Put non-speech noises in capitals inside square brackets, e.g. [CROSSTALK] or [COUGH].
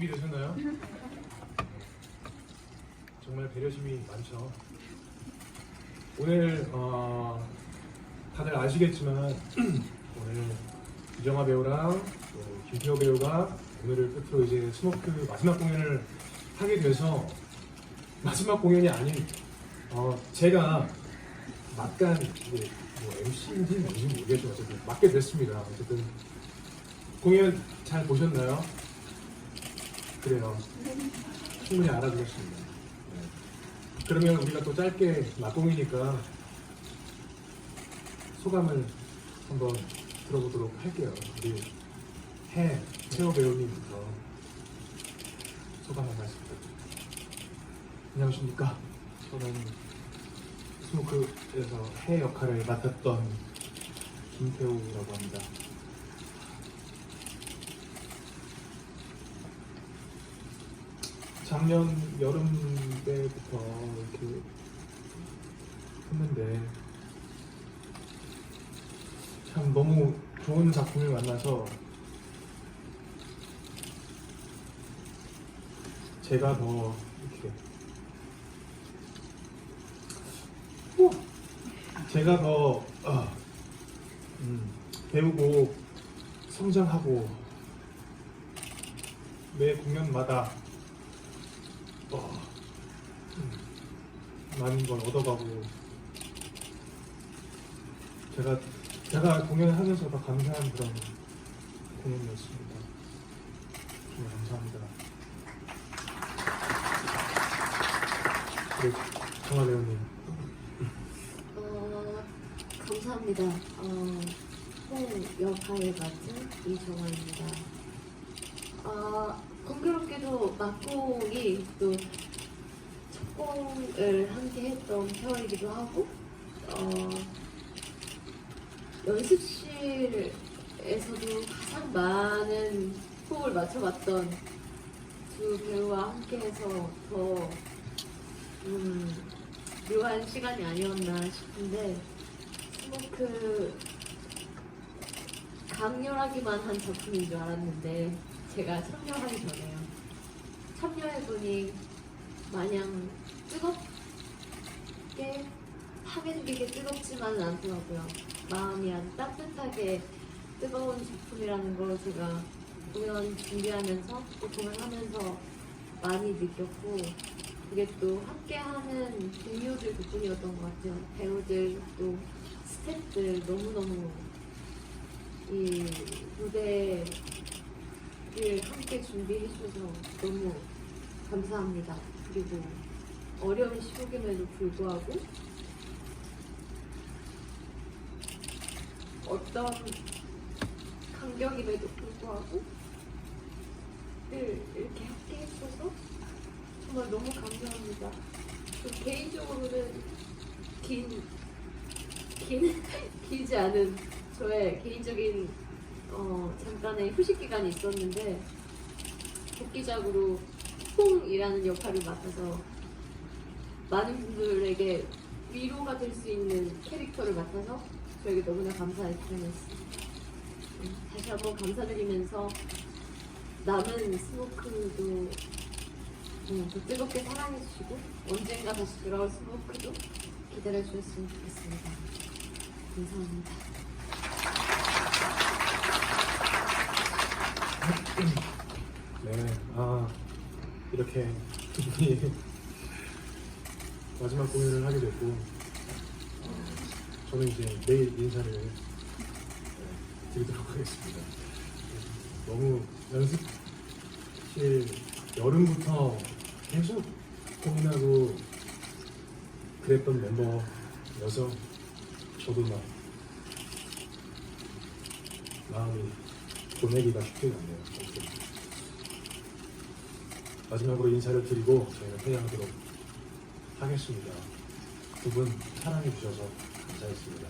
준비되셨나요? 정말 배려심이 많죠. 오늘 어, 다들 아시겠지만 오늘 유정아 배우랑 또 김태호 배우가 오늘을 끝으로 이제 스모크 마지막 공연을 하게 돼서 마지막 공연이 아닌 어, 제가 막간 이제 뭐 MC인지 뭔지 모르겠지만 어쨌든 맡게 됐습니다. 어쨌든 공연 잘 보셨나요? 그래요. 충분히 알아들었습니다. 네. 그러면 우리가 또 짧게 막공이니까 소감을 한번 들어보도록 할게요. 우리 해 최호 배우님부터 소감 한 말씀 부탁드립니다. 안녕하십니까? 저는 스모크에서 해 역할을 맡았던 김태우라고 합니다. 작년 여름 때부터 이렇게 했는데 참 너무 좋은 작품을 만나서 제가 더 이렇게! 제가 더 어, 음, 배우고 성장하고 매 공연마다 어, 음, 많은 걸 얻어가고 제가 제가 공연을 하면서 더 감사한 그런 공연이었습니다. 정말 감사합니다. 그리고 정화 배우님 어, 감사합니다. 어, 홍 역할을 맡은 이정아입니다. 아, 공교롭게도 막공이 또 첫공을 함께 했던 태월이기도 하고, 어, 연습실에서도 가장 많은 호흡을 맞춰봤던 두 배우와 함께해서 더 음, 묘한 시간이 아니었나 싶은데 스모크 강렬하기만 한 작품인 줄 알았는데 제가 참여하기 전에요 참여해보니 마냥 뜨겁게 파괴적이게 뜨겁지만은 않더라고요 마음이 아주 따뜻하게 뜨거운 작품이라는 걸 제가 공연 준비하면서 또 공연하면서 많이 느꼈고 그게 또 함께하는 동료들 덕분이었던 것 같아요. 배우들 또 스태프들 너무너무 이 무대 를 함께 준비해 주셔서 너무 감사합니다. 그리고 어려운 시국임에도 불구하고 어떤 간격임에도 불구하고 늘 이렇게 함께 해주셔서 정말 너무 감사합니다. 또 개인적으로는 긴, 긴, [LAUGHS] 길지 않은 저의 개인적인 어, 잠깐의 휴식 기간이 있었는데 복귀작으로 홍이라는 역할을 맡아서 많은 분들에게 위로가 될 수 있는 캐릭터를 맡아서 저에게 너무나 표현했습니다. 음, 다시 한번 감사드리면서 남은 스모크도 음, 더 뜨겁게 사랑해주시고 언젠가 다시 돌아올 스모크도 기다려주셨으면 좋겠습니다. 감사합니다. 네, 아 이렇게 두 분이 [LAUGHS] 마지막 공연을 하게 됐고 어, 저는 이제 내일 인사를 네, 드리도록 하겠습니다. 너무 연습실 여름부터 계속 고민하고 그랬던 멤버여서 저도 막 마음이 보내기가 쉽지가 않네요. 마지막으로 인사를 드리고 저희는 회의하도록 하겠습니다. 두 분 사랑해 주셔서 감사했습니다.